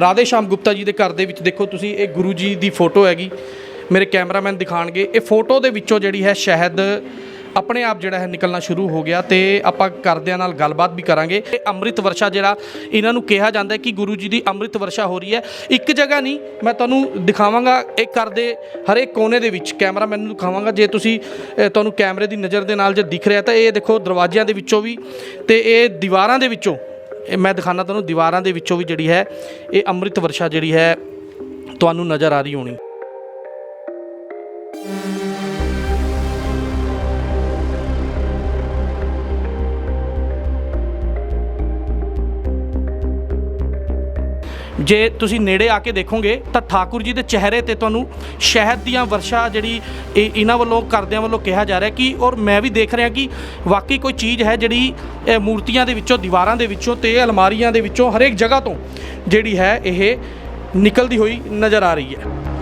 ਰਾਧੇ ਸ਼ਾਮ ਗੁਪਤਾ ਜੀ ਦੇ ਘਰ ਦੇ ਵਿੱਚ ਦੇਖੋ ਤੁਸੀਂ, ਇਹ ਗੁਰੂ ਜੀ ਦੀ ਫੋਟੋ ਹੈਗੀ। ਮੇਰੇ ਕੈਮਰਾਮੈਨ ਦਿਖਾਣਗੇ। ਇਹ ਫੋਟੋ ਦੇ ਵਿੱਚੋਂ ਜਿਹੜੀ ਹੈ ਸ਼ਹਿਦ ਆਪਣੇ ਆਪ ਜਿਹੜਾ ਹੈ ਨਿਕਲਣਾ ਸ਼ੁਰੂ ਹੋ ਗਿਆ ਤੇ ਆਪਾਂ ਕਰਦਿਆਂ ਨਾਲ ਗੱਲਬਾਤ ਵੀ ਕਰਾਂਗੇ। ਇਹ ਅੰਮ੍ਰਿਤ ਵਰਸ਼ਾ ਜਿਹੜਾ ਇਹਨਾਂ ਨੂੰ ਕਿਹਾ ਜਾਂਦਾ ਹੈ ਕਿ ਗੁਰੂ ਜੀ ਦੀ ਅੰਮ੍ਰਿਤ ਵਰਸ਼ਾ ਹੋ ਰਹੀ ਹੈ। ਇੱਕ ਜਗ੍ਹਾ ਨਹੀਂ, ਮੈਂ ਤੁਹਾਨੂੰ ਦਿਖਾਵਾਂਗਾ ਇਹ ਕਰਦੇ ਹਰੇਕ ਕੋਨੇ ਦੇ ਵਿੱਚ। ਕੈਮਰਾਮੈਨ ਨੂੰ ਦਿਖਾਵਾਂਗਾ, ਜੇ ਤੁਸੀਂ ਤੁਹਾਨੂੰ ਕੈਮਰੇ ਦੀ ਨਜ਼ਰ ਦੇ ਨਾਲ ਜੇ ਦਿਖ ਰਿਹਾ ਤਾਂ ਇਹ ਦੇਖੋ ਦਰਵਾਜ਼ਿਆਂ ਦੇ ਵਿੱਚੋਂ ਵੀ ਤੇ ਇਹ ਦੀਵਾਰਾਂ ਦੇ ਵਿੱਚੋਂ ਇਹ ਮੈਂ ਦਿਖਾਣਾ ਤੁਹਾਨੂੰ ਦੀਵਾਰਾਂ ਦੇ ਵਿੱਚੋਂ ਵੀ ਜਿਹੜੀ ਹੈ, ਇਹ ਅੰਮ੍ਰਿਤ ਵਰਸ਼ਾ ਜਿਹੜੀ ਹੈ, ਤੁਹਾਨੂੰ ਨਜ਼ਰ ਆ ਰਹੀ ਹੋਣੀ। ਜੇ ਤੁਸੀਂ ਨੇੜੇ ਆ ਕੇ ਦੇਖੋਗੇ ਤਾਂ ਠਾਕੁਰ ਜੀ ਦੇ ਚਿਹਰੇ ਤੇ ਤੁਹਾਨੂੰ ਸ਼ਹਿਦ ਦੀਆਂ ਵਰਸ਼ਾ ਜਿਹੜੀ ਇਹ ਇਹਨਾਂ ਵੱਲੋਂ ਕਰਦਿਆਂ ਵੱਲੋਂ ਕਿਹਾ ਜਾ ਰਿਹਾ ਕਿ, ਔਰ ਮੈਂ ਵੀ ਦੇਖ ਰਿਹਾ ਕਿ ਵਾਕਈ ਕੋਈ ਚੀਜ਼ ਹੈ ਜਿਹੜੀ ਮੂਰਤੀਆਂ ਦੇ ਵਿੱਚੋਂ, ਦੀਵਾਰਾਂ ਦੇ ਵਿੱਚੋਂ ਤੇ ਅਲਮਾਰੀਆਂ ਦੇ ਵਿੱਚੋਂ ਹਰੇਕ ਜਗ੍ਹਾ ਤੋਂ ਜਿਹੜੀ ਹੈ ਇਹ ਨਿਕਲਦੀ ਹੋਈ ਨਜ਼ਰ ਆ ਰਹੀ ਹੈ।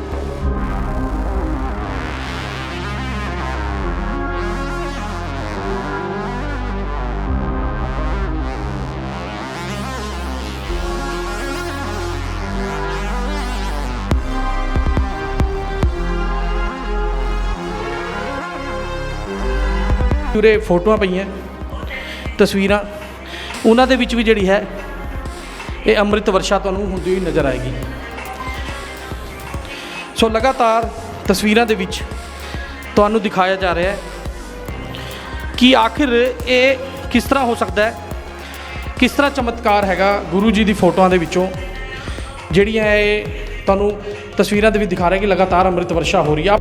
ਉਰੇ ਫੋਟੋਆਂ ਪਈਆਂ, ਤਸਵੀਰਾਂ। ਉਹਨਾਂ ਦੇ ਵਿੱਚ ਵੀ ਜਿਹੜੀ ਹੈ, ਇਹ ਅੰਮ੍ਰਿਤ ਵਰਸ਼ਾ ਤੁਹਾਨੂੰ ਹੁੰਦੀ ਹੋਈ ਨਜ਼ਰ ਆਏਗੀ। ਸੋ ਲਗਾਤਾਰ ਤਸਵੀਰਾਂ ਦੇ ਵਿੱਚ ਤੁਹਾਨੂੰ ਦਿਖਾਇਆ ਜਾ ਰਿਹਾ ਹੈ ਕਿ ਆਖਿਰ ਇਹ ਕਿਸ ਤਰ੍ਹਾਂ ਹੋ ਸਕਦਾ ਹੈ, ਕਿਸ ਤਰ੍ਹਾਂ ਚਮਤਕਾਰ ਹੈਗਾ ਗੁਰੂ ਜੀ ਦੀ ਫੋਟੋਆਂ ਦੇ ਵਿੱਚੋਂ। ਜਿਹੜੀਆਂ ਇਹ ਤੁਹਾਨੂੰ ਤਸਵੀਰਾਂ ਦੇ ਵਿੱਚ ਦਿਖਾ ਰਿਹਾ ਕਿ ਲਗਾਤਾਰ ਅੰਮ੍ਰਿਤ ਵਰਸ਼ਾ ਹੋ ਰਹੀ ਆ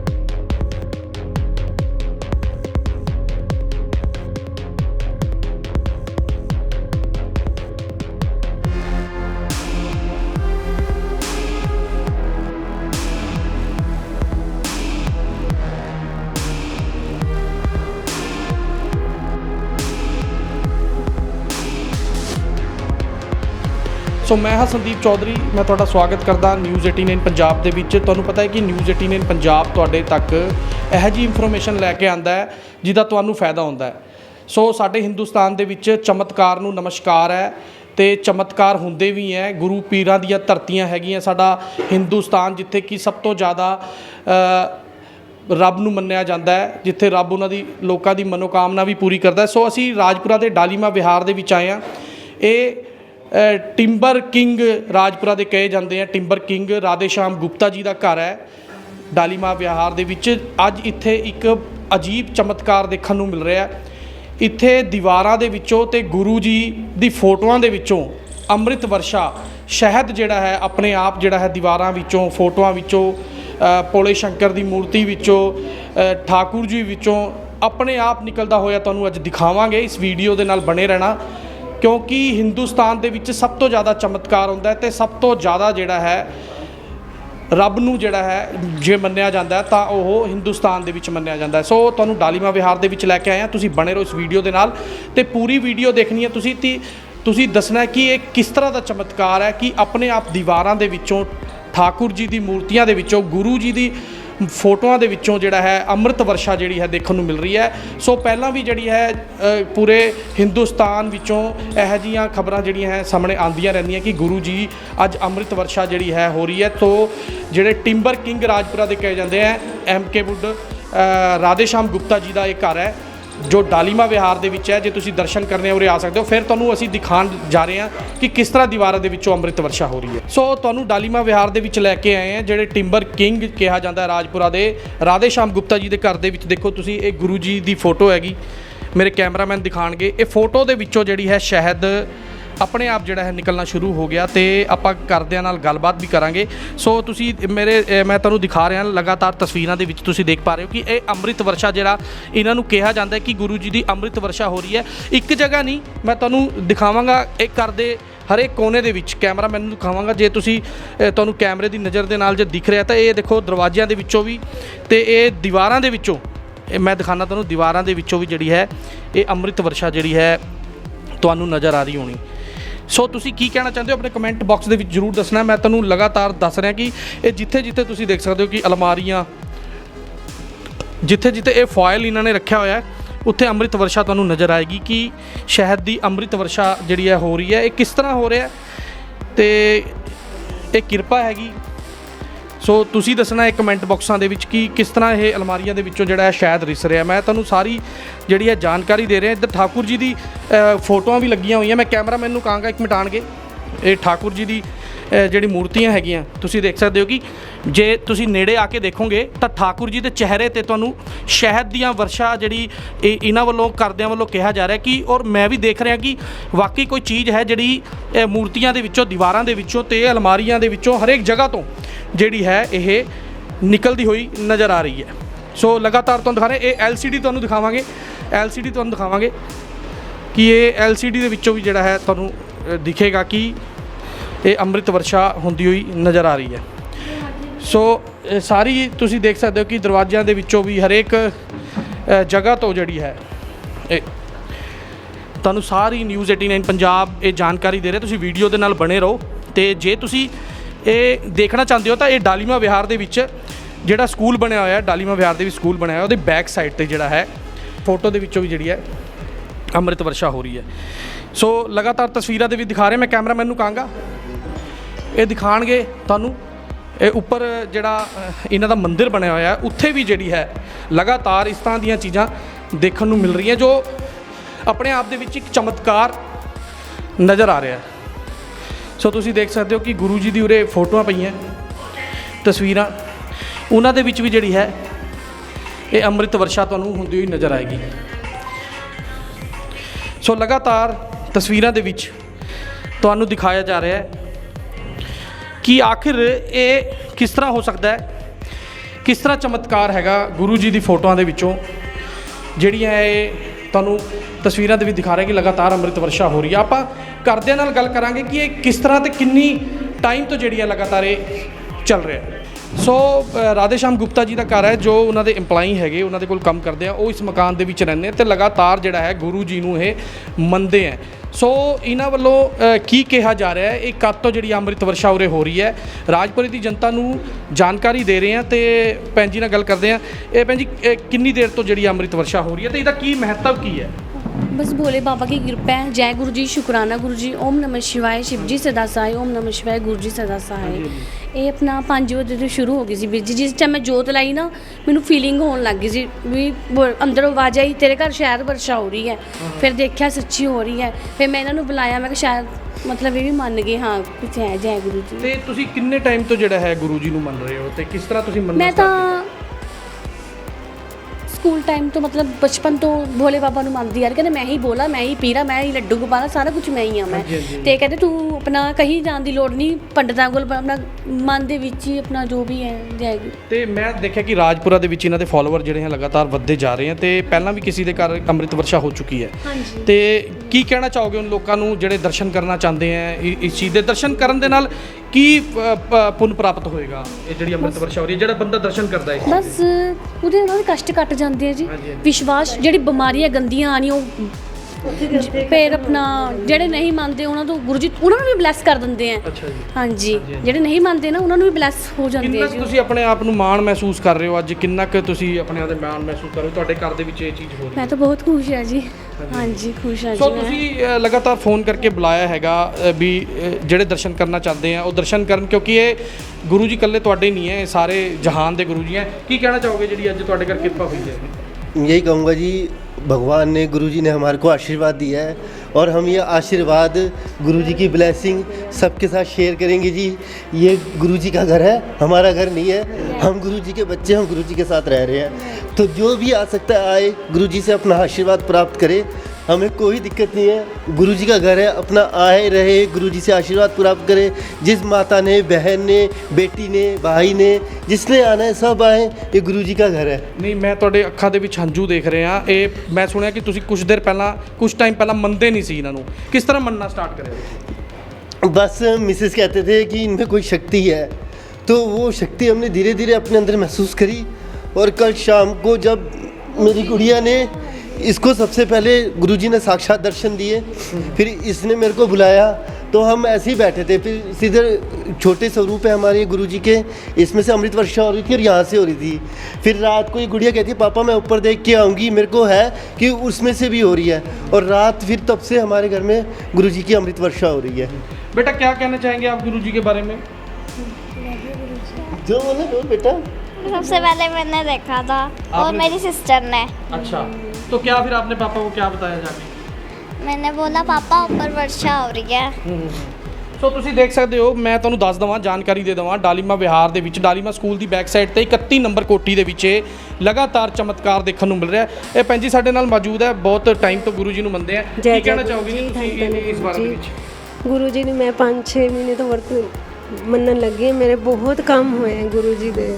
ਸੋ ਮੈਂ ਹਾਂ ਸੰਦੀਪ ਚੌਧਰੀ, ਮੈਂ ਤੁਹਾਡਾ ਸਵਾਗਤ ਕਰਦਾ ਨਿਊਜ਼ 18 ਪੰਜਾਬ ਦੇ ਵਿੱਚ। ਤੁਹਾਨੂੰ ਪਤਾ ਹੈ ਕਿ ਨਿਊਜ਼ 18 ਪੰਜਾਬ ਤੁਹਾਡੇ ਤੱਕ ਇਹੋ ਜਿਹੀ ਇਨਫੋਰਮੇਸ਼ਨ ਲੈ ਕੇ ਆਂਦਾ ਹੈ, ਜਿਹਦਾ ਤੁਹਾਨੂੰ ਫਾਇਦਾ ਹੁੰਦਾ ਹੈ। ਸੋ ਸਾਡੇ ਹਿੰਦੁਸਤਾਨ ਦੇ ਵਿੱਚ ਚਮਤਕਾਰ ਨੂੰ ਨਮਸਕਾਰ ਹੈ ਤੇ ਚਮਤਕਾਰ ਹੁੰਦੇ ਵੀ ਹੈ, ਗੁਰੂ ਪੀਰਾਂ ਦੀਆਂ ਧਰਤੀਆਂ ਹੈਗੀਆਂ ਸਾਡਾ ਹਿੰਦੁਸਤਾਨ, ਜਿੱਥੇ ਕਿ ਸਭ ਤੋਂ ਜ਼ਿਆਦਾ ਰੱਬ ਨੂੰ ਮੰਨਿਆ ਜਾਂਦਾ ਹੈ, ਜਿੱਥੇ ਰੱਬ ਉਹਨਾਂ ਦੀ, ਲੋਕਾਂ ਦੀ ਮਨੋਕਾਮਨਾ ਵੀ ਪੂਰੀ ਕਰਦਾ ਸੋ ਅਸੀਂ ਰਾਜਪੁਰਾ ਦੇ ਡਾਲੀਮਾ ਵਿਹਾਰ ਦੇ ਵਿੱਚ ਆਏ ਹਾਂ। ਇਹ ਟਿੰਬਰ ਕਿੰਗ ਰਾਜਪੁਰਾ ਦੇ ਕਹੇ ਜਾਂਦੇ ਆ। ਟਿੰਬਰ ਕਿੰਗ ਰਾਧੇ ਸ਼ਾਮ ਗੁਪਤਾ ਜੀ ਦਾ ਘਰ ਹੈ। ਡਾਲੀਮਾ ਵਿਹਾਰ ਦੇ ਵਿੱਚ ਅੱਜ ਇੱਥੇ ਇੱਕ ਅਜੀਬ ਚਮਤਕਾਰ ਦੇਖਣ ਨੂੰ ਮਿਲ ਰਿਹਾ ਹੈ। ਇੱਥੇ ਦੀਵਾਰਾਂ ਦੇ ਵਿੱਚੋਂ ਤੇ ਗੁਰੂ ਜੀ ਦੀ ਫੋਟੋਆਂ ਦੇ ਵਿੱਚੋਂ ਅੰਮ੍ਰਿਤ ਵਰਸ਼ਾ ਸ਼ਹਿਦ ਜਿਹੜਾ ਹੈ ਆਪਣੇ ਆਪ ਜਿਹੜਾ ਹੈ ਦੀਵਾਰਾਂ ਵਿੱਚੋਂ ਫੋਟੋਆਂ ਵਿੱਚੋਂ ਅ, ਭੋਲੇ ਸ਼ੰਕਰ ਦੀ ਮੂਰਤੀ ਵਿੱਚੋਂ ਠਾਕੁਰ ਜੀ ਵਿੱਚੋਂ ਆਪਣੇ ਆਪ ਨਿਕਲਦਾ ਹੋਇਆ ਤੁਹਾਨੂੰ ਅੱਜ ਦਿਖਾਵਾਂਗੇ। ਇਸ ਵੀਡੀਓ ਦੇ ਨਾਲ ਬਣੇ ਰਹਿਣਾ। ਕਿਉਂਕਿ ਹਿੰਦੁਸਤਾਨ ਦੇ ਵਿੱਚ ਸਭ ਤੋਂ ਜ਼ਿਆਦਾ ਚਮਤਕਾਰ ਹੁੰਦਾ ਹੈ ਤੇ ਸਭ ਤੋਂ ਜ਼ਿਆਦਾ ਜਿਹੜਾ ਹੈ, ਰੱਬ ਨੂੰ ਜਿਹੜਾ ਹੈ, ਜੇ ਮੰਨਿਆ ਜਾਂਦਾ ਤਾਂ ਉਹ ਹਿੰਦੁਸਤਾਨ ਦੇ ਵਿੱਚ ਮੰਨਿਆ ਜਾਂਦਾ ਸੋ ਤੁਹਾਨੂੰ ਡਾਲੀਮਾ ਵਿਹਾਰ ਦੇ ਵਿੱਚ ਲੈ ਕੇ ਆਏ ਹਾਂ, ਤੁਸੀਂ ਬਣੇ ਰਹੋ ਇਸ ਵੀਡੀਓ ਦੇ ਨਾਲ ਤੇ ਪੂਰੀ ਵੀਡੀਓ ਦੇਖਣੀ ਹੈ। ਤੁਸੀਂ ਤੀ, ਤੁਸੀਂ ਦੱਸਣਾ ਕਿ ਇਹ ਕਿਸ ਤਰ੍ਹਾਂ ਦਾ ਚਮਤਕਾਰ ਹੈ ਕਿ ਆਪਣੇ ਆਪ ਦੀਵਾਰਾਂ ਦੇ ਵਿੱਚੋਂ ਠਾਕੁਰ ਜੀ ਦੀ ਮੂਰਤੀਆਂ ਦੇ ਵਿੱਚੋਂ, ਗੁਰੂ ਜੀ ਦੀ ਫੋਟੋਆਂ ਦੇ ਵਿੱਚੋਂ ਜਿਹੜਾ ਹੈ ਅੰਮ੍ਰਿਤ ਵਰਸ਼ਾ ਜਿਹੜੀ ਹੈ ਦੇਖਣ ਨੂੰ ਮਿਲ ਰਹੀ ਹੈ। ਸੋ ਪਹਿਲਾਂ ਵੀ ਜਿਹੜੀ ਹੈ ਪੂਰੇ ਹਿੰਦੁਸਤਾਨ ਵਿੱਚੋਂ ਇਹੋ ਜਿਹੀਆਂ ਖਬਰਾਂ ਜਿਹੜੀਆਂ ਹੈ ਸਾਹਮਣੇ ਆਉਂਦੀਆਂ ਰਹਿੰਦੀਆਂ ਕਿ ਗੁਰੂ ਜੀ ਅੱਜ ਅੰਮ੍ਰਿਤ ਵਰਸ਼ਾ ਜਿਹੜੀ ਹੈ ਹੋ ਰਹੀ ਹੈ। ਤੋ ਜਿਹੜੇ ਟਿੰਬਰ ਕਿੰਗ ਰਾਜਪੁਰਾ ਦੇ ਕਹੇ ਜਾਂਦੇ ਆ ਐਮ ਕੇ ਵੁੱਡ ਰਾਧੇ ਸ਼ਾਮ ਗੁਪਤਾ ਜੀ ਦਾ ਇਹ ਘਰ ਹੈ। ਜੋ ਡਾਲੀਮਾ ਵਿਹਾਰ ਦੇ ਵਿੱਚ ਹੈ, ਜੇ ਤੁਸੀਂ ਦਰਸ਼ਨ ਕਰਨੇ ਉਰੇ ਆ ਸਕਦੇ ਹੋ। ਫਿਰ ਤੁਹਾਨੂੰ ਅਸੀਂ ਦਿਖਾਣ ਜਾ ਰਹੇ ਹਾਂ ਕਿ ਕਿਸ ਤਰ੍ਹਾਂ ਦੀਵਾਰਾਂ ਦੇ ਵਿੱਚੋਂ ਅੰਮ੍ਰਿਤ ਵਰਸ਼ਾ ਹੋ ਰਹੀ ਹੈ। ਸੋ ਤੁਹਾਨੂੰ ਡਾਲੀਮਾ ਵਿਹਾਰ ਦੇ ਵਿੱਚ ਲੈ ਕੇ ਆਏ ਹਾਂ, ਜਿਹੜੇ ਟਿੰਬਰ ਕਿੰਗ ਕਿਹਾ ਜਾਂਦਾ ਰਾਜਪੁਰਾ ਦੇ। ਰਾਧੇ ਸ਼ਾਮ ਗੁਪਤਾ ਜੀ ਦੇ ਘਰ ਦੇ ਵਿੱਚ ਦੇਖੋ ਤੁਸੀਂ, ਇਹ ਗੁਰੂ ਜੀ ਦੀ ਫੋਟੋ ਹੈਗੀ। ਮੇਰੇ ਕੈਮਰਾਮੈਨ ਦਿਖਾਣਗੇ ਇਹ ਫੋਟੋ ਦੇ ਵਿੱਚੋਂ ਜਿਹੜੀ ਹੈ ਸ਼ਹਿਦ ਆਪਣੇ ਆਪ ਜਿਹੜਾ ਹੈ ਨਿਕਲਣਾ ਸ਼ੁਰੂ ਹੋ ਗਿਆ ਤੇ ਆਪਾਂ ਕਰਦਿਆਂ ਨਾਲ ਗੱਲਬਾਤ ਵੀ ਕਰਾਂਗੇ। ਸੋ ਤੁਸੀਂ ਮੇਰੇ ਮੈਂ ਤੁਹਾਨੂੰ ਦਿਖਾ ਰਿਹਾ, ਲਗਾਤਾਰ ਤਸਵੀਰਾਂ ਦੇ ਵਿੱਚ ਤੁਸੀਂ ਦੇਖ ਪਾ ਰਹੇ ਹੋ ਕਿ ਇਹ ਅੰਮ੍ਰਿਤ ਵਰਸ਼ਾ ਜਿਹੜਾ ਇਹਨਾਂ ਨੂੰ ਕਿਹਾ ਜਾਂਦਾ ਹੈ ਕਿ ਗੁਰੂ ਜੀ ਦੀ ਅੰਮ੍ਰਿਤ ਵਰਸ਼ਾ ਹੋ ਰਹੀ ਹੈ। ਇੱਕ ਜਗ੍ਹਾ ਨਹੀਂ, ਮੈਂ ਤੁਹਾਨੂੰ ਦਿਖਾਵਾਂਗਾ, ਇਹ ਕਰਦੇ ਹਰੇਕ ਕੋਨੇ ਦੇ ਵਿੱਚ ਕੈਮਰਾ ਮੈਨੂੰ ਦਿਖਾਵਾਂਗਾ। ਜੇ ਤੁਸੀਂ ਤੁਹਾਨੂੰ ਕੈਮਰੇ ਦੀ ਨਜ਼ਰ ਦੇ ਨਾਲ ਜੇ ਦਿਖ ਰਿਹਾ ਤਾਂ ਇਹ ਦੇਖੋ ਦਰਵਾਜ਼ਿਆਂ ਦੇ ਵਿੱਚੋਂ ਵੀ ਤੇ ਇਹ ਦੀਵਾਰਾਂ ਦੇ ਵਿੱਚੋਂ ਮੈਂ ਦਿਖਾਣਾ ਤੁਹਾਨੂੰ, ਦੀਵਾਰਾਂ ਦੇ ਵਿੱਚੋਂ ਵੀ ਜਿਹੜੀ ਹੈ, ਇਹ ਅੰਮ੍ਰਿਤ ਵਰਸ਼ਾ ਜਿਹੜੀ ਹੈ, ਤੁਹਾਨੂੰ ਨਜ਼ਰ ਆ ਰਹੀ ਹੋਣੀ। ਸੋ ਤੁਸੀਂ ਕੀ ਕਹਿਣਾ ਚਾਹੁੰਦੇ ਹੋ? ਆਪਣੇ ਕਮੈਂਟ ਬਾਕਸ ਦੇ ਵਿੱਚ ਜਰੂਰ ਦੱਸਣਾ। ਮੈਂ ਤੁਹਾਨੂੰ ਲਗਾਤਾਰ ਦੱਸ ਰਿਹਾ ਕਿ ਇਹ ਜਿੱਥੇ ਜਿੱਥੇ ਤੁਸੀਂ ਦੇਖ ਸਕਦੇ ਹੋ ਕਿ ਅਲਮਾਰੀਆਂ ਜਿੱਥੇ ਜਿੱਥੇ ਇਹ ਫਾਇਲ ਇਹਨਾਂ ਨੇ ਰੱਖਿਆ ਹੋਇਆ ਹੈ, ਉੱਥੇ ਅੰਮ੍ਰਿਤ ਵਰਸ਼ਾ ਤੁਹਾਨੂੰ ਨਜ਼ਰ ਆਏਗੀ ਕਿ ਸ਼ਹਿਦ ਦੀ ਅੰਮ੍ਰਿਤ ਵਰਸ਼ਾ ਜਿਹੜੀ ਹੈ ਹੋ ਰਹੀ ਹੈ। ਇਹ ਕਿਸ ਤਰ੍ਹਾਂ ਹੋ ਰਿਹਾ ਹੈ? ਤੇ ਇਹ ਕਿਰਪਾ ਹੈਗੀ ਸੋ ਤੁਸੀਂ ਦੱਸਣਾ ਹੈ ਕਮੈਂਟ ਬਾਕਸਾਂ ਦੇ ਵਿੱਚ ਕਿ ਕਿਸ ਤਰ੍ਹਾਂ ਇਹ ਅਲਮਾਰੀਆਂ ਦੇ ਵਿੱਚੋਂ ਜਿਹੜਾ ਹੈ ਸ਼ਾਇਦ ਰਿਸ ਰਿਹਾ। ਮੈਂ ਤੁਹਾਨੂੰ ਸਾਰੀ ਜਿਹੜੀ ਹੈ ਜਾਣਕਾਰੀ ਦੇ ਰਿਹਾ। ਇੱਧਰ ਠਾਕੁਰ ਜੀ ਦੀ ਫੋਟੋਆਂ ਵੀ ਲੱਗੀਆਂ ਹੋਈਆਂ। ਮੈਂ ਕੈਮਰਾਮੈਨ ਨੂੰ ਕਹਾਂਗਾ ਇੱਕ ਮਿੰਟ ਆਣਗੇ ਇਹ ਠਾਕੁਰ ਜੀ ਦੀ ਜਿਹੜੀ ਮੂਰਤੀਆਂ ਹੈਗੀਆਂ, ਤੁਸੀਂ ਦੇਖ ਸਕਦੇ ਹੋ ਕਿ ਜੇ ਤੁਸੀਂ ਨੇੜੇ ਆ ਕੇ ਦੇਖੋਗੇ ਤਾਂ ਠਾਕੁਰ ਜੀ ਦੇ ਚਿਹਰੇ ਤੇ ਤੁਹਾਨੂੰ ਸ਼ਹਿਦ ਦੀਆਂ ਵਰਸ਼ਾ ਜਿਹੜੀ ਇਹ ਇਹਨਾਂ ਵੱਲੋਂ ਕਰਦਿਆਂ ਵੱਲੋਂ ਕਿਹਾ ਜਾ ਰਿਹਾ ਕਿ ਔਰ ਮੈਂ ਵੀ ਦੇਖ ਰਿਹਾ ਕਿ ਵਾਕਈ ਕੋਈ ਚੀਜ਼ ਹੈ ਜਿਹੜੀ ਮੂਰਤੀਆਂ ਦੇ ਵਿੱਚੋਂ, ਦੀਵਾਰਾਂ ਦੇ ਵਿੱਚੋਂ ਤੇ ਅਲਮਾਰੀਆਂ ਦੇ ਵਿੱਚੋਂ ਹਰੇਕ ਜਗ੍ਹਾ ਤੋਂ ਜਿਹੜੀ ਹੈ ਇਹ ਨਿਕਲਦੀ ਹੋਈ ਨਜ਼ਰ ਆ ਰਹੀ ਹੈ। ਸੋ ਲਗਾਤਾਰ ਤੁਹਾਨੂੰ ਦਿਖਾ ਰਹੇ, ਇਹ LCD ਤੁਹਾਨੂੰ ਦਿਖਾਵਾਂਗੇ। LCD ਤੁਹਾਨੂੰ ਦਿਖਾਵਾਂਗੇ ਕਿ ਇਹ LCD ਦੇ ਵਿੱਚੋਂ ਵੀ ਜਿਹੜਾ ਹੈ ਤੁਹਾਨੂੰ ਦਿਖੇਗਾ ਕਿ ਇਹ ਅੰਮ੍ਰਿਤ ਵਰਸ਼ਾ ਹੁੰਦੀ ਹੋਈ ਨਜ਼ਰ ਆ ਰਹੀ ਹੈ। ਸੋ ਇਹ ਸਾਰੀ ਤੁਸੀਂ ਦੇਖ ਸਕਦੇ ਹੋ ਕਿ ਦਰਵਾਜ਼ਿਆਂ ਦੇ ਵਿੱਚੋਂ ਵੀ ਹਰੇਕ ਅ, ਜਗ੍ਹਾ ਤੋਂ ਜਿਹੜੀ ਹੈ ਇਹ ਤੁਹਾਨੂੰ ਸਾਰੀ ਨਿਊਜ਼ 89 ਪੰਜਾਬ ਇਹ ਜਾਣਕਾਰੀ ਦੇ ਰਿਹਾ। ਤੁਸੀਂ ਵੀਡੀਓ ਦੇ ਨਾਲ ਬਣੇ ਰਹੋ ਤੇ ਜੇ ਤੁਸੀਂ ਇਹ ਦੇਖਣਾ ਚਾਹੁੰਦੇ ਹੋ ਤਾਂ ਇਹ ਡਾਲੀਮਾ ਵਿਹਾਰ ਦੇ ਵਿੱਚ ਜਿਹੜਾ ਸਕੂਲ ਬਣਿਆ ਹੋਇਆ ਹੈ ਡਾਲੀਮਾ ਵਿਹਾਰ ਦੇ ਵਿੱਚ ਸਕੂਲ ਬਣਿਆ ਹੋਇਆ ਉਹਦੇ ਬੈਕ ਸਾਈਡ ਤੇ ਜਿਹੜਾ ਹੈ ਫੋਟੋ ਦੇ ਵਿੱਚੋਂ ਵੀ ਜਿਹੜੀ ਹੈ ਅੰਮ੍ਰਿਤ ਵਰਸ਼ਾ ਹੋ ਰਹੀ ਹੈ। ਸੋ ਲਗਾਤਾਰ ਤਸਵੀਰਾਂ ਦੇ ਵੀ ਦਿਖਾ ਰਹੇ ਮੈਂ ਕੈਮਰਾਮੈਨ ਨੂੰ ਕਹਾਂਗਾ। ਇਹ ਦਿਖਾਣਗੇ ਤੁਹਾਨੂੰ ਇਹ ਉੱਪਰ ਜਿਹੜਾ ਇਹਨਾਂ ਦਾ ਮੰਦਿਰ ਬਣਿਆ ਹੋਇਆ ਉੱਥੇ ਵੀ ਜਿਹੜੀ ਹੈ, ਲਗਾਤਾਰ ਇਸ ਤਰ੍ਹਾਂ ਦੀਆਂ ਚੀਜ਼ਾਂ ਦੇਖਣ ਨੂੰ ਮਿਲ ਰਹੀਆਂ ਜੋ ਆਪਣੇ ਆਪ ਦੇ ਵਿੱਚ ਇੱਕ ਚਮਤਕਾਰ ਨਜ਼ਰ ਆ ਰਿਹਾ ਹੈ। ਸੋ ਤੁਸੀਂ ਦੇਖ ਸਕਦੇ ਹੋ ਕਿ ਗੁਰੂ ਜੀ ਦੀ ਉਰੇ ਫੋਟੋਆਂ ਪਈਆਂ, ਤਸਵੀਰਾਂ, ਉਹਨਾਂ ਦੇ ਵਿੱਚ ਵੀ ਜਿਹੜੀ ਹੈ, ਇਹ ਅੰਮ੍ਰਿਤ ਵਰਸ਼ਾ ਤੁਹਾਨੂੰ ਹੁੰਦੀ ਹੋਈ ਨਜ਼ਰ ਆਏਗੀ। ਸੋ ਲਗਾਤਾਰ ਤਸਵੀਰਾਂ ਦੇ ਵਿੱਚ ਤੁਹਾਨੂੰ ਦਿਖਾਇਆ ਜਾ ਰਿਹਾ ਹੈ ਕਿ ਆਖਿਰ ਇਹ ਕਿਸ ਤਰ੍ਹਾਂ ਹੋ ਸਕਦਾ ਹੈ? ਕਿਸ ਤਰ੍ਹਾਂ ਚਮਤਕਾਰ ਹੈਗਾ ਗੁਰੂ ਜੀ ਦੀ ਫੋਟੋਆਂ ਦੇ ਵਿੱਚੋਂ? ਜਿਹੜੀਆਂ ਇਹ ਤੁਹਾਨੂੰ ਤਸਵੀਰਾਂ ਦੇ ਵਿੱਚ ਦਿਖਾ ਰਿਹਾ ਕਿ ਲਗਾਤਾਰ ਅੰਮ੍ਰਿਤ ਵਰਸ਼ਾ ਹੋ ਰਹੀ ਹੈ। ਆਪਾਂ ਕਰਦਿਆਂ ਨਾਲ ਗੱਲ ਕਰਾਂਗੇ ਕਿ ਇਹ ਕਿਸ ਤਰ੍ਹਾਂ ਤੇ ਕਿੰਨੀ ਟਾਈਮ ਤੋਂ ਜਿਹੜੀ ਆ ਲਗਾਤਾਰ ਇਹ ਚੱਲ ਰਿਹਾ ਹੈ। ਸੋ ਅ, ਰਾਧੇ ਸ਼ਾਮ ਗੁਪਤਾ ਜੀ ਦਾ ਘਰ ਹੈ ਜੋ ਉਹਨਾਂ ਦੇ EMPLOYEE ਹੈਗੇ ਉਹਨਾਂ ਦੇ ਕੋਲ ਕੰਮ ਕਰਦੇ ਆ ਉਹ ਇਸ ਮਕਾਨ ਦੇ ਵਿੱਚ ਰਹਿੰਦੇ ਆ ਤੇ ਲਗਾਤਾਰ ਜਿਹੜਾ ਹੈ ਗੁਰੂ ਜੀ ਨੂੰ ਇਹ ਮੰਨਦੇ ਆ। ਸੋ ਇਹਨਾਂ ਵੱਲੋਂ ਕੀ ਕਿਹਾ ਜਾ ਰਿਹਾ ਹੈ? ਇਹ ਕਦ ਤੋਂ ਜਿਹੜੀ ਅੰਮ੍ਰਿਤ ਵਰਸ਼ਾ ਉਰੇ ਹੋ ਰਹੀ ਹੈ। ਰਾਜਪੁਰੇ ਦੀ ਜਨਤਾ ਨੂੰ ਜਾਣਕਾਰੀ ਦੇ ਰਹੇ ਆ ਤੇ ਭੈਣ ਜੀ ਨਾਲ ਗੱਲ ਕਰਦੇ ਆ। ਇਹ ਭੈਣ ਜੀ ਕਿੰਨੀ ਦੇਰ ਤੋਂ ਜਿਹੜੀ ਅੰਮ੍ਰਿਤ ਵਰਸ਼ਾ ਹੋ ਰਹੀ ਹੈ ਤੇ ਇਹਦਾ ਕੀ ਮਹੱਤਵ ਕੀ ਹੈ? बस भोले बाबा की कृपा है जय गुरु जी शुक्राना गुरु जी ओम नमः शिवाय शिव जी सदा सहाय ओम नमः शिवाय गुरु जी ਸਦਾ ਸਹਾਇ ਇਹ ਆਪਣਾ 5 ਵਜੇ ਤੋਂ ਸ਼ੁਰੂ ਹੋ ਗਈ ਸੀ ਵੀਰ ਜੀ। ਜਿਸ ਟਾਈਮ ਮੈਂ ਜੋਤ ਲਾਈ ਨਾ ਮੈਨੂੰ ਫੀਲਿੰਗ ਹੋਣ ਲੱਗ ਗਈ ਸੀ ਵੀ ਬ- ਅੰਦਰੋਂ ਆਵਾਜ਼ ਆਈ ਤੇਰੇ ਘਰ ਸ਼ਾਇਦ ਵਰਸ਼ਾ ਹੋ ਰਹੀ ਹੈ। ਫਿਰ ਦੇਖਿਆ ਸੱਚੀ ਹੋ ਰਹੀ ਹੈ। ਫਿਰ ਮੈਂ ਇਹਨਾਂ ਨੂੰ ਬੁਲਾਇਆ ਮੈਂ ਕਿ ਸ਼ਾਇਦ ਮਤਲਬ ਇਹ ਵੀ ਮੰਨ ਗਏ ਹਾਂ ਕੁਛ ਹੈ ਜੈ ਗੁਰੂ ਜੀ। ਤੇ ਤੁਸੀਂ ਕਿੰਨੇ ਟਾਈਮ ਤੋਂ ਜਿਹੜਾ ਹੈ ਗੁਰੂ ਜੀ ਨੂੰ ਮੰਨ ਰਹੇ ਹੋ ਤੇ ਕਿਸ ਤਰ੍ਹਾਂ ਤੁਸੀਂ ਮੰਨਣਾ ਮੈਂ ਤਾਂ ਸਕੂਲ ਟਾਈਮ ਤੋਂ ਮਤਲਬ ਬਚਪਨ ਤੋਂ ਭੋਲੇ ਬਾਬਾ ਨੂੰ ਮੰਨਦੀ ਯਾਰ ਕਹਿੰਦੇ ਮੈਂ ਹੀ ਬੋਲਾ ਮੈਂ ਹੀ ਪੀਰਾ ਮੈਂ ਹੀ ਲੱਡੂ ਗੋਪਾਲਾ ਸਾਰਾ ਕੁਝ ਮੈਂ ਹੀ ਆ ਮੈਂ। ਤੇ ਕਹਿੰਦੇ ਤੂੰ ਆਪਣਾ ਕहीं ਜਾਣ ਦੀ ਲੋੜ ਨਹੀਂ ਪੰਡਤਾਂ ਕੋਲ ਆਪਣਾ ਮਨ ਦੇ ਵਿੱਚ ਹੀ ਆਪਣਾ ਜੋ ਵੀ ਹੈ ਜਾਏਗੀ। ਤੇ ਮੈਂ ਦੇਖਿਆ ਕਿ ਰਾਜਪੁਰਾ ਦੇ ਵਿੱਚ ਇਹਨਾਂ ਦੇ ਫਾਲੋਅਰ ਜਿਹੜੇ ਹਨ ਲਗਾਤਾਰ ਵੱਧਦੇ ਜਾ ਰਹੇ ਹਨ ਤੇ ਪਹਿਲਾਂ ਵੀ ਕਿਸੇ ਦੇ ਘਰ ਅੰਮ੍ਰਿਤ ਵਰਸ਼ਾ ਹੋ ਚੁੱਕੀ ਹੈ। ਹਾਂਜੀ। ਤੇ ਕੀ ਕਹਿਣਾ ਚਾਹੋਗੇ ਉਹਨਾਂ ਲੋਕਾਂ ਨੂੰ ਜਿਹੜੇ ਦਰਸ਼ਨ ਕਰਨਾ ਚਾਹੁੰਦੇ ਆ ਇਸ ਚੀਜ਼ ਦੇ? ਦਰਸ਼ਨ ਕਰਨ ਦੇ ਨਾਲ ਕੀ ਪੁੰਨ ਪ੍ਰਾਪਤ ਹੋਏਗਾ? ਇਹ ਜਿਹੜੀ ਅੰਮ੍ਰਿਤ ਵਰਸ਼ਾ ਹੋ ਰਹੀ ਹੈ ਜਿਹੜਾ ਬੰਦਾ ਦਰਸ਼ਨ ਕਰਦਾ ਹੈ ਬਸ ਉਹਦੇ ਉਹਨਾਂ ਦੇ ਕਸ਼ਟ ਕੱਟ ਜਾਂਦੇ ਆ ਜੀ। ਵਿਸ਼ਵਾਸ ਜਿਹੜੀ ਬਿਮਾਰੀਆਂ ਗੰਦੀਆਂ ਆਣੀਆਂ ਉਹ ਫਿਰ ਆਪਣਾ ਜਿਹੜੇ ਨਹੀਂ ਮੰਨਦੇ ਉਹਨਾਂ ਤੋਂ ਗੁਰੂ ਜੀ ਉਹਨਾਂ ਨੂੰ ਵੀ ਬਲੈਸ ਕਰ ਦਿੰਦੇ ਆ ਅੱਛਾ ਜੀ ਹਾਂਜੀ ਜਿਹੜੇ ਨਹੀਂ ਮੰਨਦੇ ਨਾ ਉਹਨਾਂ ਨੂੰ ਵੀ ਬਲੈਸ ਹੋ ਜਾਂਦੇ ਕਿੰਨਾ ਆ ਕੁ ਜੀ ਤੁਸੀਂ ਆਪਣੇ ਆਪ ਨੂੰ ਮਾਣ ਮਹਿਸੂਸ ਕਰ ਰਹੇ ਹੋ ਅੱਜ ਕਿੰਨਾ ਕੁ ਤੁਸੀਂ ਆਪਣੇ ਆਪ ਦੇ ਮਾਣ ਮਹਿਸੂਸ ਕਰ ਰਹੇ ਹੋ ਤੁਹਾਡੇ ਘਰ ਦੇ ਵਿੱਚ ਇਹ ਚੀਜ਼ ਹੋ ਰਹੀ ਹੈ ਮੈਂ ਤਾਂ ਬਹੁਤ ਖੁਸ਼ ਹਾਂ ਜੀ ਹਾਂਜੀ ਖੁਸ਼ ਹਾਂ ਸੋ ਜੀ ਮੈਂ ਤੁਸੀਂ ਅ, ਲਗਾਤਾਰ ਫੋਨ ਕਰਕੇ ਬੁਲਾਇਆ ਹੈਗਾ ਅ, ਵੀ ਅ, ਜਿਹੜੇ ਦਰਸ਼ਨ ਕਰਨਾ ਚਾਹੁੰਦੇ ਆ ਉਹ ਦਰਸ਼ਨ ਕਰਨ ਕਿਉਂਕਿ ਇਹ ਗੁਰੂ ਜੀ ਇਕੱਲੇ ਤੁਹਾਡੇ ਨਹੀਂ ਹੈ ਇਹ ਸਾਰੇ ਜਹਾਨ ਦੇ ਗੁਰੂ ਜੀ ਹੈ ਕੀ ਕਹਿਣਾ ਚਾਹੋਗੇ ਜਿਹੜੀ ਅੱਜ ਤੁਹਾਡੇ ਘਰ ਕਿਰਪਾ ਹੋਈ ਹੈ यही कहूँगा जी भगवान ने गुरुजी ने हमारे को आशीर्वाद दिया है और हम ये आशीर्वाद गुरुजी की ब्लेसिंग सबके साथ शेयर करेंगे जी। ये गुरुजी का घर है, हमारा घर नहीं है। हम गुरुजी के बच्चे, हम गुरुजी के साथ रह रहे हैं। तो जो भी आ सकता है, आए, गुरुजी से अपना आशीर्वाद प्राप्त करे। हमें कोई दिक्कत नहीं है गुरु जी का घर है अपना आए रहे गुरु जी से आशीर्वाद प्राप्त करे जिस माता ने बहन ने बेटी ने भाई ने जिसने आना है सब आए ये गुरु जी का घर है ਨਹੀਂ ਮੈਂ ਤੁਹਾਡੇ ਅੱਖਾਂ ਦੇ ਵਿੱਚ ਹੰਝੂ ਦੇਖ ਰਿਹਾ ਇਹ ਮੈਂ ਸੁਣਿਆ ਕਿ ਤੁਸੀਂ ਕੁਝ ਦੇਰ ਪਹਿਲਾਂ ਕੁਝ ਟਾਈਮ ਪਹਿਲਾਂ ਮੰਨਦੇ ਨਹੀਂ ਸੀ ਇਹਨਾਂ ਨੂੰ ਕਿਸ ਤਰ੍ਹਾਂ ਮੰਨਣਾ ਸਟਾਰਟ ਕਰਿਆ बस मिसेस कहते थे कि इनमें कोई शक्ति है तो वो शक्ति हमने धीरे धीरे अपने अंदर महसूस करी और कल शाम को जब मेरी गुड़िया ने इसको सबसे पहले गुरुजी ने साक्षात दर्शन दिए फिर इसने मेरे को बुलाया। तो हम ऐसे ही बैठे थे फिर सीधे छोटे स्वरूप है हमारे गुरु जी के इसमें से अमृत वर्षा हो रही थी और यहाँ से हो रही थी। फिर रात को ये गुड़िया कहती है पापा मैं ऊपर देख के आऊँगी मेरे को है कि उसमें से भी हो रही है। और रात फिर तब से हमारे घर में गुरु जी की अमृत वर्षा हो रही है। बेटा क्या कहना चाहेंगे आप गुरु जी के बारे में? जो बोला बोल बेटा। सबसे पहले मैंने देखा था और आपने- मेरी सिस्टर ने अच्छा तो क्या फिर आपने पापा को क्या बताया जाके मैंने बोला पापा ऊपर वर्षा हो रही है ਸੋ ਤੁਸੀਂ ਦੇਖ ਸਕਦੇ ਹੋ ਮੈਂ ਤੁਹਾਨੂੰ ਦੱਸ ਦਵਾਂ ਜਾਣਕਾਰੀ ਦੇ ਦਵਾਂ ਡਾਲੀਮਾ ਵਿਹਾਰ ਦੇ ਵਿੱਚ ਡਾਲੀਮਾ ਸਕੂਲ ਦੀ ਬੈਕ ਸਾਈਡ ਤੇ 31 ਨੰਬਰ ਕੋਠੀ ਦੇ ਵਿੱਚ ਇਹ ਲਗਾਤਾਰ ਚਮਤਕਾਰ ਦੇਖਣ ਨੂੰ ਮਿਲ ਰਿਹਾ ਹੈ ਇਹ ਭੈਣ ਜੀ ਸਾਡੇ ਨਾਲ ਮੌਜੂਦ ਹੈ ਬਹੁਤ ਟਾਈਮ ਤੋਂ ਗੁਰੂ ਜੀ ਨੂੰ ਮੰਨਦੇ ਆ ਜੈ ਕੀ ਕਹਿਣਾ ਜੈ ਚਾਹੋਗੇ ਜੀ ਗੁਰੂ ਤੁਸੀਂ ਜੀ, ਇਹ- ਇਸ ਬਾਰੇ ਦੇ ਜੀ। ਵਿੱਚ ਗੁਰੂ ਜੀ ਨੂੰ ਮੈਂ 5-6 ਮਹੀਨੇ ਤੋਂ ਵਰਤ ਮੰਨਣ ਲੱਗੀ ਹਾਂ ਮੇਰੇ ਬਹੁਤ ਕੰਮ ਹੋਏ ਹੈ ਗੁਰੂ ਜੀ ਦੇ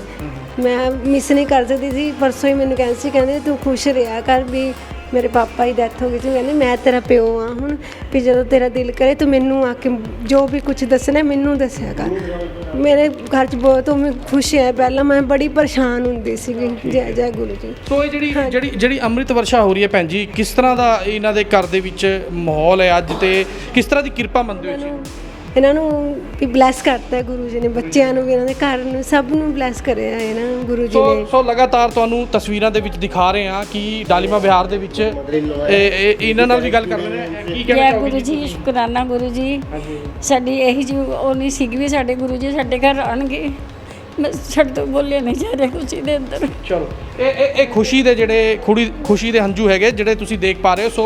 ਮੈਂ ਮਿਸ ਨਹੀਂ ਕਰ ਸਕਦੀ ਸੀ। ਪਰਸੋਂ ਹੀ ਮੈਨੂੰ ਕਹਿੰਦੇ ਸੀ ਕਹਿੰਦੇ ਤੂੰ ਖੁਸ਼ ਰਿਹਾ ਕਰ ਵੀ ਮੇਰੇ ਪਾਪਾ ਦੀ ਡੈਥ ਹੋ ਗਈ ਸੀ। ਕਹਿੰਦੇ ਮੈਂ ਤੇਰਾ ਪਿਓ ਆ ਹੁਣ ਵੀ ਜਦੋਂ ਤੇਰਾ ਦਿਲ ਕਰੇ ਤੂੰ ਮੈਨੂੰ ਆ ਕੇ ਜੋ ਵੀ ਕੁਝ ਦੱਸਣਾ ਮੈਨੂੰ ਦੱਸਿਆ ਕਰ। ਮੇਰੇ ਘਰ 'ਚ ਬਹੁਤ ਮੈਂ ਖੁਸ਼ ਹੈ ਪਹਿਲਾਂ ਮੈਂ ਬੜੀ ਪਰੇਸ਼ਾਨ ਹੁੰਦੀ ਸੀਗੀ ਜੈ ਜੈ ਗੁਰੂ ਜੀ। ਸੋ ਇਹ ਜਿਹੜੀ ਜਿਹੜੀ ਜਿਹੜੀ ਅੰਮ੍ਰਿਤ ਵਰਸ਼ਾ ਹੋ ਰਹੀ ਹੈ ਭੈਣ ਜੀ ਕਿਸ ਤਰ੍ਹਾਂ ਦਾ ਇਹਨਾਂ ਦੇ ਘਰ ਦੇ ਵਿੱਚ ਮਾਹੌਲ ਹੈ ਅੱਜ ਤੇ ਕਿਸ ਤਰ੍ਹਾਂ ਦੀ ਕਿਰਪਾ ਮੰਨਦੇ ਹੋ ਜੀ ਇਹਨਾਂ ਨੂੰ ਵੀ ਬਲੈਸ ਕਰਤਾ ਹੈ ਗੁਰੂ ਜੀ ਨੇ ਬੱਚਿਆਂ ਨੂੰ ਵੀ ਇਹਨਾਂ ਦੇ ਘਰ ਨੂੰ ਸਭ ਨੂੰ ਬਲੈਸ ਕਰਿਆ ਹੈ ਨਾ ਗੁਰੂ ਜੀ ਸੋ ਨੇ। ਸੋ ਲਗਾਤਾਰ ਤੁਹਾਨੂੰ ਤਸਵੀਰਾਂ ਦੇ ਵਿੱਚ ਦਿਖਾ ਰਹੇ ਹਾਂ ਕਿ ਡਾਲੀਮਾ ਵਿਹਾਰ ਦੇ ਵਿੱਚ ਇਹ- ਇਹ- ਇਹਨਾਂ ਨਾਲ ਵੀ ਗੱਲ ਕਰ ਲੈਣੇ ਆ ਕੀ ਕਹਿਣਾ ਜੈ ਚਾਹੋਗੇ ਗੁਰੂ ਜੀ? ਸ਼ੁਕਰਾਨਾ ਗੁਰੂ ਜੀ। ਸਾਡੀ ਇਹੀ ਜੀ ਉਹ ਨਹੀਂ ਸੀਗੀ ਵੀ ਸਾਡੇ ਗੁਰੂ ਜੀ ਸਾਡੇ ਘਰ ਆਣਗੇ ਮੈਂ ਛੱਡ ਤੋਂ ਬੋਲਿਆ ਨਹੀਂ ਜਾ ਰਿਹਾ ਖੁਸ਼ੀ ਇਹਦੇ ਅੰਦਰ ਚਲੋ ਇਹ ਇਹ ਇਹ ਖੁਸ਼ੀ ਦੇ ਜਿਹੜੇ ਖੁੜੀ ਖੁਸ਼ੀ ਦੇ ਹੰਝੂ ਹੈਗੇ ਜਿਹੜੇ ਤੁਸੀਂ ਦੇਖ ਪਾ ਰਹੇ ਹੋ ਸੋ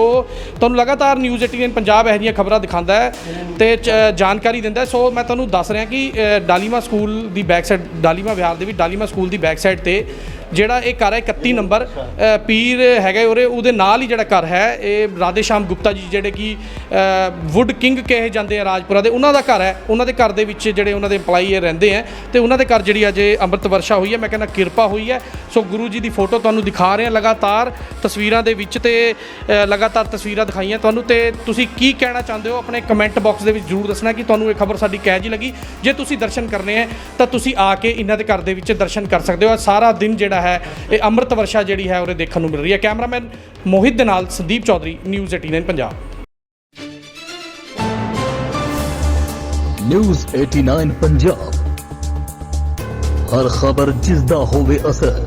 ਤੁਹਾਨੂੰ ਲਗਾਤਾਰ ਨਿਊਜ਼ 18 ਪੰਜਾਬ ਇਹੋ ਜਿਹੀਆਂ ਖਬਰਾਂ ਦਿਖਾਉਂਦਾ ਹੈ ਤੇ ਚ- ਜਾਣਕਾਰੀ ਦਿੰਦਾ ਹੈ। ਸੋ ਮੈਂ ਤੁਹਾਨੂੰ ਦੱਸ ਰਿਹਾ ਕਿ ਅ, ਡਾਲੀਮਾ ਸਕੂਲ ਦੀ ਬੈਕ ਸਾਈਡ ਡਾਲੀਮਾ ਵਿਹਾਰ ਦੇ ਵੀ ਡਾਲੀਮਾ ਸਕੂਲ ਦੀ ਬੈਕ ਸਾਈਡ ਤੇ ਜਿਹੜਾ ਇਹ ਘਰ ਹੈ 31 ਨੰਬਰ ਪੀਰ ਹੈਗਾ ਉਰੇ, ਉਹਦੇ ਨਾਲ ਹੀ ਜਿਹੜਾ ਘਰ ਹੈ, ਇਹ ਰਾਧੇ ਸ਼ਾਮ ਗੁਪਤਾ ਜੀ, ਜਿਹੜੇ ਕਿ ਵੁੱਡ ਕਿੰਗ ਕਹੇ ਜਾਂਦੇ ਆ ਰਾਜਪੁਰਾ ਦੇ, ਉਹਨਾਂ ਦਾ ਘਰ ਹੈ, ਉਹਨਾਂ ਦੇ ਘਰ ਦੇ ਵਿੱਚ ਜਿਹੜੇ ਉਹਨਾਂ ਦੇ EMPLOYEE ਇਹ ਰਹਿੰਦੇ ਆ, ਤੇ ਉਹਨਾਂ ਦੇ ਘਰ ਜਿਹੜੀ ਅੱਜ ਇਹ ਅੰਮ੍ਰਿਤ ਵਰਸ਼ਾ ਹੋਈ ਹੈ, ਮੈਂ ਕਹਿੰਦਾ ਕਿਰਪਾ ਹੋਈ ਹੈ, ਸੋ ਗੁਰੂ ਜੀ ਦੀ ਫੋਟੋ ਤੁਹਾਨੂੰ ਦਿਖਾ ਰਹੇ ਹਾਂ ਲਗਾਤਾਰ ਤਸਵੀਰਾਂ ਦੇ ਵਿੱਚ ਤੇ ਲਗਾਤਾਰ ਤਸਵੀਰਾਂ ਦਿਖਾਈਆਂ ਤੁਹਾਨੂੰ, ਤੇ ਤੁਸੀਂ ਕੀ ਕਹਿਣਾ ਚਾਹੁੰਦੇ ਹੋ? ਆਪਣੇ ਕਮੈਂਟ ਬਾਕਸ ਦੇ ਵਿੱਚ ਜਰੂਰ ਦੱਸਣਾ ਕਿ ਤੁਹਾਨੂੰ ਇਹ ਖਬਰ ਸਾਡੀ ਕਹਿ ਜਿਹੀ ਲੱਗੀ। ਜੇ ਤੁਸੀਂ ਦਰਸ਼ਨ ਕਰਨੇ ਹੈ ਤਾਂ ਤੁਸੀਂ ਆ ਕੇ ਇਹਨਾਂ ਦੇ ਘਰ ਦੇ ਵਿੱਚ ਦਰਸ਼ਨ ਕਰ ਸਕਦੇ ਹੋ। ਸਾਰਾ ਦਿਨ ਜਿਹੜਾ ਹੈ, ਇਹ ਅੰਮ੍ਰਿਤ ਵਰਸ਼ਾ ਜਿਹੜੀ ਹੈ ਉਹਦੇ ਦੇਖਣ ਨੂੰ ਮਿਲ ਰਹੀ ਹੈ। ਕੈਮਰਾਮੈਨ ਮੋਹਿਤ ਦੇ ਨਾਲ ਸੰਦੀਪ ਚੌਧਰੀ ਨਿਊਜ਼ 18 ਪੰਜਾਬ ਨਿਊਜ਼ 89 ਪੰਜਾਬ ਹਰ ਖਬਰ ਜਿਸ ਦਾ ਹੋਵੇ ਅਸਰ।